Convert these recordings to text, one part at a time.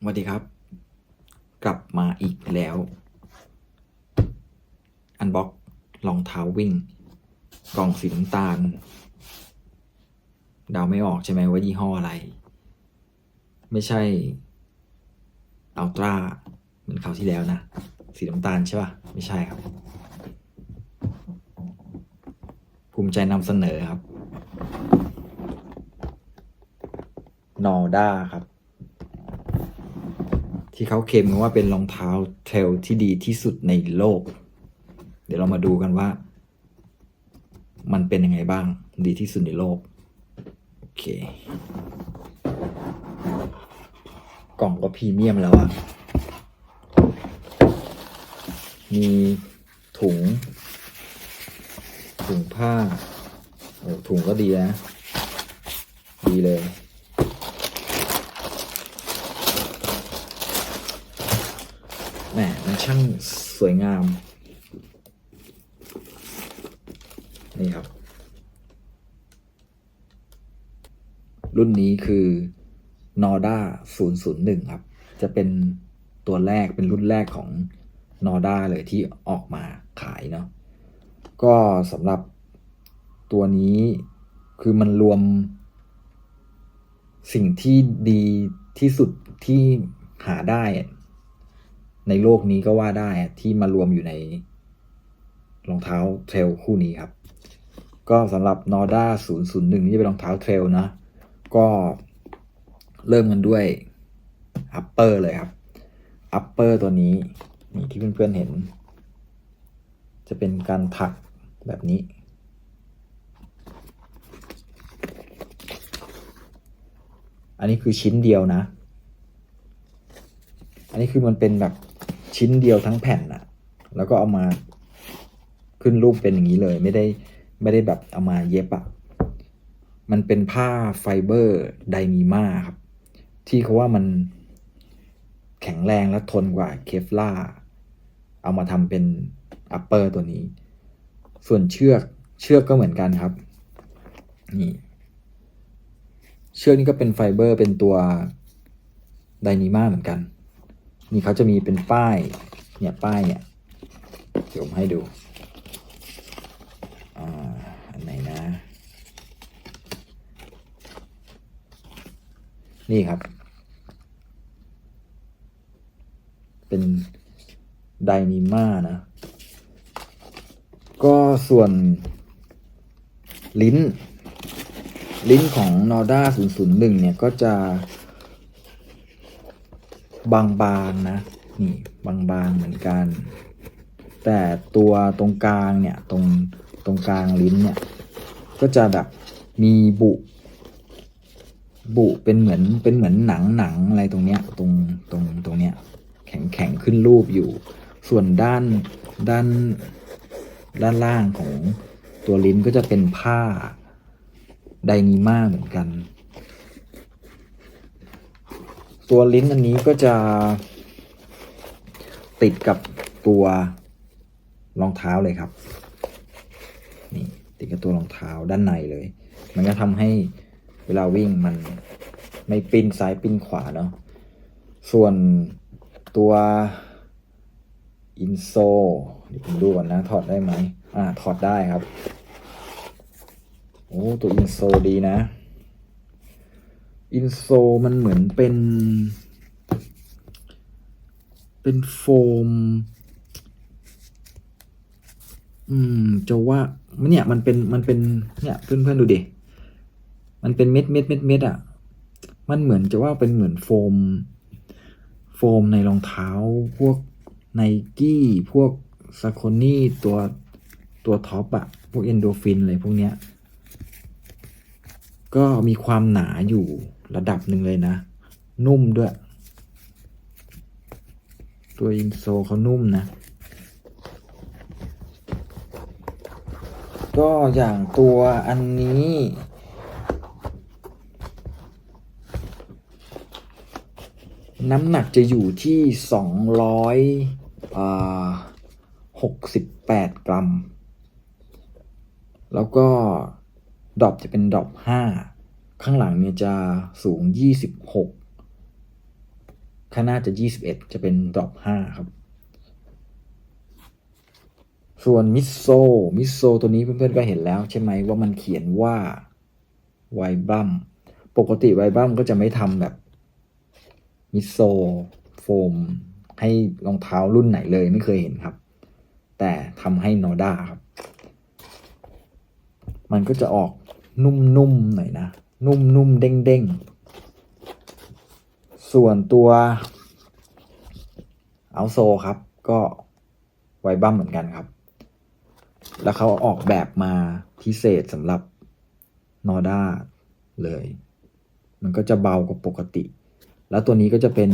สวัสดีครับ กลับมาอีกแล้ว อันบ็อกรองเท้าวิ่ง กล่องสีน้ำตาลเดาไม่ออกใช่ไหมว่ายี่ห้ออะไร ไม่ใช่อัลตร้าเหมือนคราวที่แล้วนะ สีน้ำตาลใช่ป่ะ ไม่ใช่ครับ ภูมิใจนำเสนอครับนอด้าครับ ที่เขาเคลมกันว่าเป็นรองเท้าเทรลที่ดีที่สุดในโลก เดี๋ยวเรามาดูกันว่า มันเป็นยังไงบ้าง ดีที่สุดในโลก โอเค กล่องก็พรีเมียมแล้วอะมีถุง ถุงผ้า โอ้ถุงก็ดีนะ ดีเลย แหมมัน ช่างสวยงาม นี่ครับ รุ่นนี้คือ Norda 001 ครับ จะเป็นตัวแรกเป็นรุ่นแรกของ Norda เลยที่ออกมาขายเนาะก็สำหรับตัวนี้คือมันรวม สิ่งที่ดีที่สุดที่หาได้ ในโลกนี้ก็ว่าได้ที่มารวมอยู่ในรองเท้าเทรลคู่นี้ครับ ก็สำหรับ Norda 001 นี่จะเป็นรองเท้าเทรลนะ ก็เริ่มกันด้วย upper เลยครับ upper ตัวนี้นี่ที่เพื่อนๆเห็น จะเป็นการถักแบบนี้ อันนี้คือชิ้นเดียวนะ อันนี้คือมันเป็นแบบ ชิ้นเดียวทั้งแผ่นอะแล้วก็เอามาขึ้นรูปเป็นอย่างนี้เลย ไม่ได้ไม่ได้แบบเอามาเย็บอะมันเป็นผ้าไฟเบอร์ไดมีมาครับ ที่เขาว่ามันแข็งแรงและทนกว่าเคฟล่า เอามาทำเป็นอัปเปอร์ตัวนี้ ส่วนเชือกเชือกก็เหมือนกันครับ นี่ เชือกนี้ก็เป็นไฟเบอร์เป็นตัวไดนีมาเหมือนกัน นี่เขาจะมีเป็นป้าย เนี่ยป้ายเนี่ยเดี๋ยวผมให้ดูอ่าอันไหนนะ นี่ครับ เป็นไดนีม่านะ ก็ส่วนลิ้น ลิ้นของ Norda 001 เนี่ย ก็จะ บางๆนะนี่บางๆเหมือนกัน แต่ตัวตรงกลางเนี่ยตรงตรงกลางลิ้นเนี่ยก็จะแบบมีบุบุเป็นเหมือนเป็นเหมือนหนังหนังอะไรตรงเนี้ยตรงตรงตรงเนี้ยแข็งแข็งขึ้นรูปอยู่ ส่วนด้านด้านด้านล่างของตัวลิ้นก็จะเป็นผ้าไดนีมาเหมือนกัน ตัวลิ้นอันนี้ก็จะติดกับตัวรองเท้าเลยครับ นี่ติดกับตัวรองเท้าด้านในเลย มันก็ทำให้เวลาวิ่งมันไม่ปิ้นซ้ายปิ้นขวาเนาะ ส่วนตัวอินโซเดี๋ยวผมดูก่อนนะ ถอดได้ไหม อ่า ถอดได้ครับ โอ้ ตัวอินโซดีนะ อินโซมันเหมือนเป็น เป็นโฟม อืม จะว่ามันเนี่ยมันเป็นมันเป็นเนี่ยเพื่อนเพื่อนดูดิมันเป็นเม็ดเม็ดเม็ดเม็ดอะ มันเหมือนจะว่าเป็นเหมือนโฟม โฟมในรองเท้า พวกไนกี้พวกซาโคนี่ตัวตัวท็อปอะพวกเอนโดฟินอะไรพวกเนี้ย ก็มีความหนาอยู่ระดับหนึ่งเลยนะ นุ่มด้วย ตัวอินโซเขานุ่มนะ ก็อย่างตัวอันนี้ น้ำหนักจะอยู่ที่สองร้อยหกสิบแปดกรัม แล้วก็ ดรอปจะเป็นดรอปห้าข้างหลังเนี่ยจะสูงยี่สิบหกขข้างหน้าจะ 21 จะเป็นดรอป5ครับ ส่วนมิโซมิโซตัวนี้เพื่อนๆก็เห็นแล้วใช่ไหมว่ามันเขียนว่าไวบัมปกติไวบัมก็จะไม่ทำแบบมิโซโฟมให้รองเท้ารุ่นไหนเลยไม่เคยเห็นครับ แต่ทำให้นอด้าครับ มันก็จะออก นุ่มๆหน่อยนะ นุ่มๆเด้งๆ ส่วนตัวเอาโซครับ ก็ไวบัมเหมือนกันครับ แล้วเขาออกแบบมาพิเศษสำหรับนอด้าเลย มันก็จะเบากว่าปกติ แล้วตัวนี้ก็จะเป็น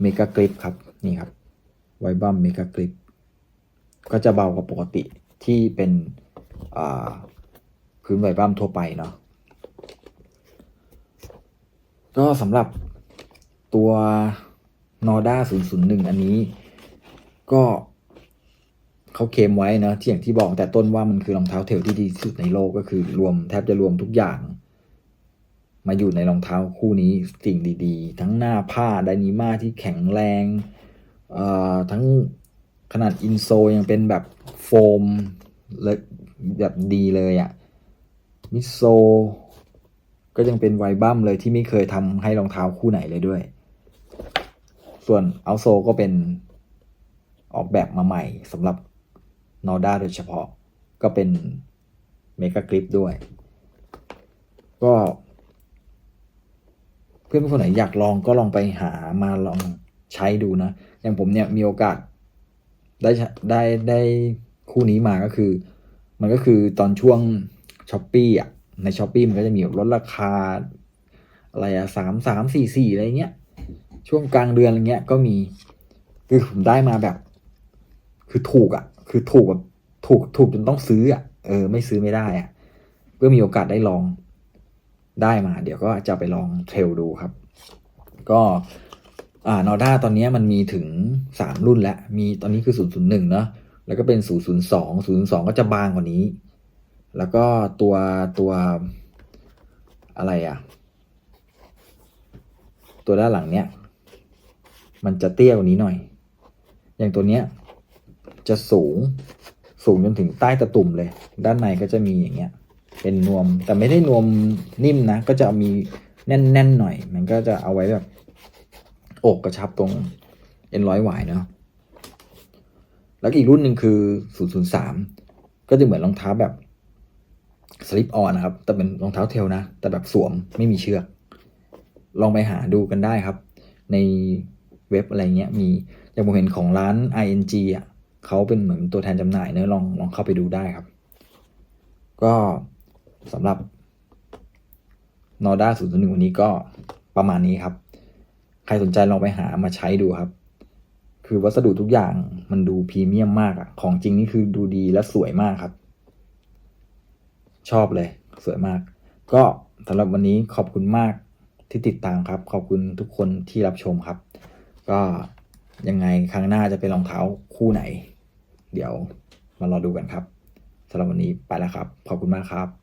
เมก a กริปครับ นี่ครับไวบัมเมก a กริปก็จะเบากว่าปกติที่เป็นอ่า พื้นไวบัมทั่วไปเนาะก็สำหรับตัวนอด้า001 อันนี้ ก็เขาเคมไว้นะที่อย่างที่บอกแต่ต้นว่ามันคือรองเท้าเทลที่ดีที่สุดในโลกก็คือ รวมแทบจะรวมทุกอย่าง มาอยู่ในรองเท้าคู่นี้สิ่งดีๆ ทั้งหน้าผ้าไดนิมาที่แข็งแรงเอ่อทั้งขนาดอินโซยังเป็นแบบโฟมเลยแบบดีเลยอะ่ะ มิโซก็ยังเป็นไวบัมเลยที่ไม่เคยทำให้รองเท้าคู่ไหนเลยด้วย ส่วนเอาโซก็เป็นออกแบบมาใหม่สำหรับนอด้าโดยเฉพาะ ก็เป็นเมก a กริปด้วย ก็ เพื่อนๆคนไหนอยากลองก็ลองไปหามาลองใช้ดูนะ อย่างผมเนี่ยมีโอกาสได้ได้ได้คู่นี้มาก็คือ มันก็คือตอนช่วง ช้อปปี้อะในช้อปปี้มันก็จะมีลดราคา อะไรอะสามสามสี่สี่อะไรเงี้ย ช่วงกลางเดือนอะไรเงี้ยก็มี คือผมได้มาแบบ คือถูกอะ คือถูกแบบถูกถูกจนต้องซื้ออะ เออ ไม่ซื้อไม่ได้อะเพื่อมีโอกาสได้ลองได้มา เดี๋ยวก็จะไปลองเทรลดูครับ ก็อ่านอด้าตอนนี้มันมีถึงสามรุ่นแล้ว มีตอนนี้คือศูนย์ศูนย์หนึ่งเนาะแล้วก็เป็นศูนย์ศูนย์สองศูนย์สองก็จะบางกว่านี้ แล้วก็ตัวตัวอะไรอะตัวด้านหลังเนี้ยมันจะเตี้ยกว่านี้หน่อย อย่างตัวเนี้ยจะสูงสูงจนถึงใต้ตะตุ่มเลย ด้านในก็จะมีอย่างเงี้ย เป็นนวมแต่ไม่ได้นวมนิ่มนะ ก็จะมีแน่นๆหน่อย มันก็จะเอาไว้แบบอกกระชับตรงเอ็นร้อยหวายเนาะแล้วอีกรุ่นหนึ่งคือ 003 ก็จะเหมือนรองเท้าแบบ สลิปออนนะครับ แต่เป็นรองเท้าเทลนะ แต่แบบสวมไม่มีเชือก ลองไปหาดูกันได้ครับ ในเว็บอะไรเงี้ยมีอย่างผมเห็นของร้าน ING อะเขาเป็นเหมือนตัวแทนจำหน่ายเนอะลองลองเข้าไปดูได้ครับ ก็สำหรับนอด้า0 0 1วันนี้ก็ประมาณนี้ครับ ใครสนใจลองไปหามาใช้ดูครับ คือวัสดุทุกอย่างมันดูพรีเมียมมากอะของจริงนี่คือดูดีและสวยมากครับ ชอบเลย สวยมาก ก็สำหรับวันนี้ขอบคุณมากที่ติดตามครับ ขอบคุณทุกคนที่รับชมครับ ก็ยังไงครั้งหน้าจะเป็นรองเท้าคู่ไหน เดี๋ยวมารอดูกันครับสำหรับวันนี้ไปแล้วครับ ขอบคุณมากครับ